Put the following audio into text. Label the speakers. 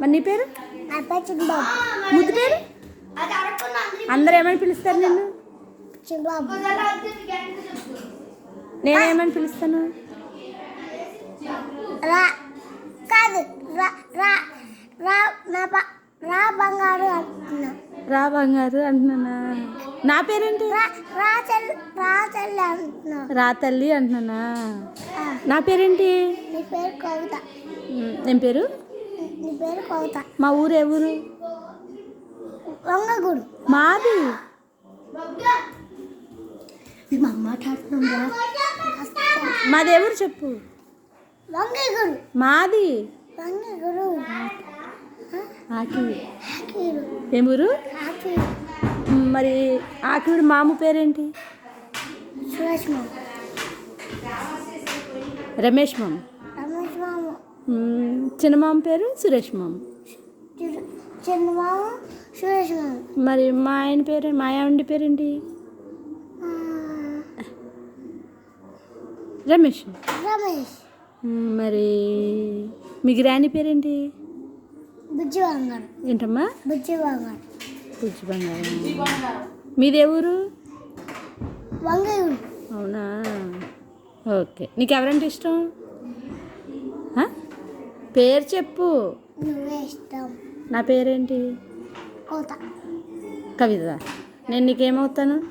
Speaker 1: మరి నీ పేరు? ముద్దు పేరు? అందరూ ఏమని పిలుస్తారు నిన్ను? నేనేమని పిలుస్తాను?
Speaker 2: రా కాదు రా నా రా బంగారు అంటున్నా.
Speaker 1: రా బంగారు అంటున్నానా? నా పేరేంటి?
Speaker 2: రా రా చెల్లి రా చెల్లి అంటున్నా.
Speaker 1: రా తల్లి అంటున్నానా? నా పేరేంటి?
Speaker 2: పేరు కవిత.
Speaker 1: ఏం పేరు?
Speaker 2: నీ పేరు కవిత
Speaker 1: మా ఊరు ఊరు
Speaker 2: వంగగుడు.
Speaker 1: మాది. మాది ఊరు చెప్పు?
Speaker 2: వంగగుడు.
Speaker 1: మాది.
Speaker 2: వంగగుడు.
Speaker 1: ఆకివి
Speaker 2: ఆకీరు.
Speaker 1: ఏం ఊరు?
Speaker 2: ఆకీరు.
Speaker 1: ఉమ్, మరి ఆకివిడి మామ పేరేంటి?
Speaker 2: సురేష్ మామ.
Speaker 1: రమేష్ మామ.
Speaker 2: రమేష్ మామ.
Speaker 1: చిన్న మామ పేరు? సురేష్ మామ
Speaker 2: చిన్న మామ సురేష్ మామ
Speaker 1: మరి మా ఆయన పేరు మా ఆవిడ పేరేంటి? రమేష్.
Speaker 2: రమేష్.
Speaker 1: మరి మీ గ్రాని పేరేంటి?
Speaker 2: బుజ్జి బంగారు.
Speaker 1: ఏంటమ్మా?
Speaker 2: బుజ్జి బంగారు.
Speaker 1: పుచ్చి బంగారం. మీదే ఊరు? అవునా? ఓకే. నీకు ఎవరంటే ఇష్టం? పేరు చెప్పు. నా పేరేంటి? కవిత. నేను నీకేమవుతాను?